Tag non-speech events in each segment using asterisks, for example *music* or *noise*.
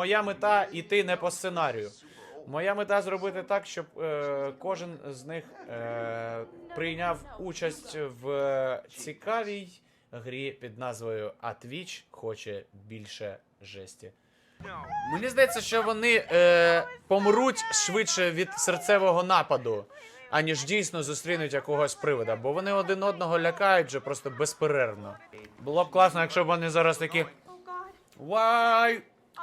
Моя мета іти не по сценарію. Моя мета зробити так, щоб е, кожен з них е, прийняв участь в цікавій грі під назвою А Twitch хоче більше жесті. Мені здається, що вони е, помруть швидше від серцевого нападу, аніж дійсно зустрінуть якогось привода, бо вони один одного лякають вже просто безперервно. Було б класно, якщо б вони зараз такі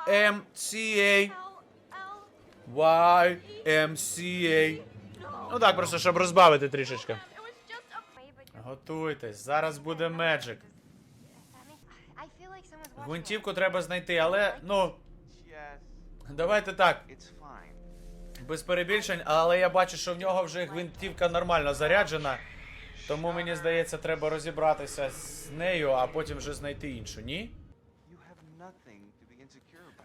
YMCA. YMCA. Ну так, просто щоб розбавити трішечки. Готуйтесь, зараз буде меджик. Гвинтівку треба знайти, але ну, давайте так. Без перебільшень, але я бачу, що в нього вже гвинтівка нормально заряджена. Тому мені здається, треба розібратися з нею, а потім вже знайти іншу, ні?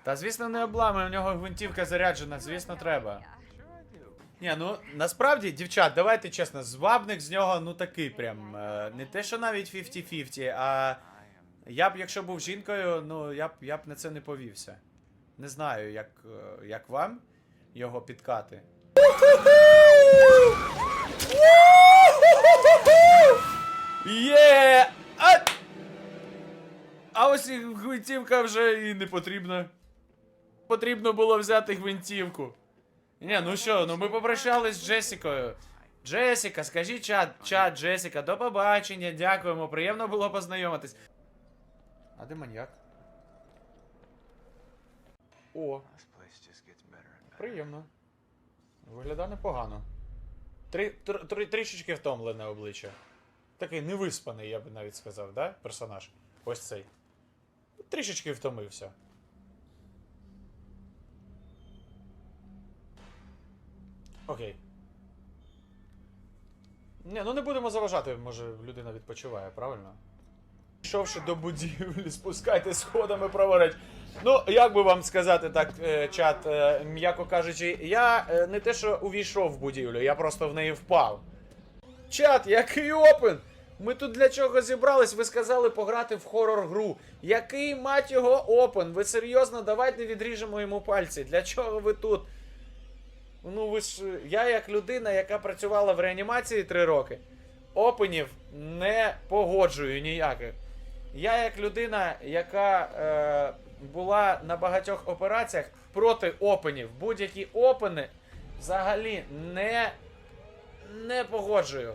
Та звісно, не обламує, у нього гвинтівка заряджена, звісно, треба. Ні, ну насправді, дівчат, давайте чесно, звабник з нього ну такий прям. е, не те, що навіть 50-50, а я б, якщо був жінкою, ну я б я б на це не повівся. Не знаю, як, е, як вам його підкати. Є! А! ось гвинтівка вже і не потрібна. Потрібно було взяти гвинтівку. Ні, ну що, ну ми попрощались з Джесікою. Джесіка, скажіть чат, чат, Джесіка, до побачення, дякуємо, приємно було познайомитись. А де маньяк? О, приємно. Виглядає непогано. Три, тр, три, трішечки втомлене обличчя. Такий невиспаний, я би навіть сказав, да? Персонаж. Ось цей. Трішечки втомився. Окей. Ні, ну не будемо заважати, може людина відпочиває, правильно? Пішовши до будівлі, *laughs* спускайте сходами праворуч. Ну, як би вам сказати так, е, чат, е, м'яко кажучи, я е, не те, що увійшов в будівлю, я просто в неї впав. Чат, який опен? Ми тут для чого зібрались? Ви сказали пограти в хорор гру. Який мать його опен? Ви серйозно, давайте відріжемо йому пальці. Для чого ви тут? Ну ви ж. Я як людина, яка працювала в реанімації 3 роки, опенів не погоджую ніяких. Я як людина, яка е, була на багатьох операціях проти опенів. Будь-які опени взагалі не, не погоджую.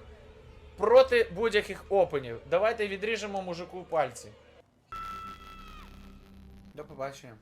Проти будь-яких опенів. Давайте відріжемо мужику пальці. До побачення.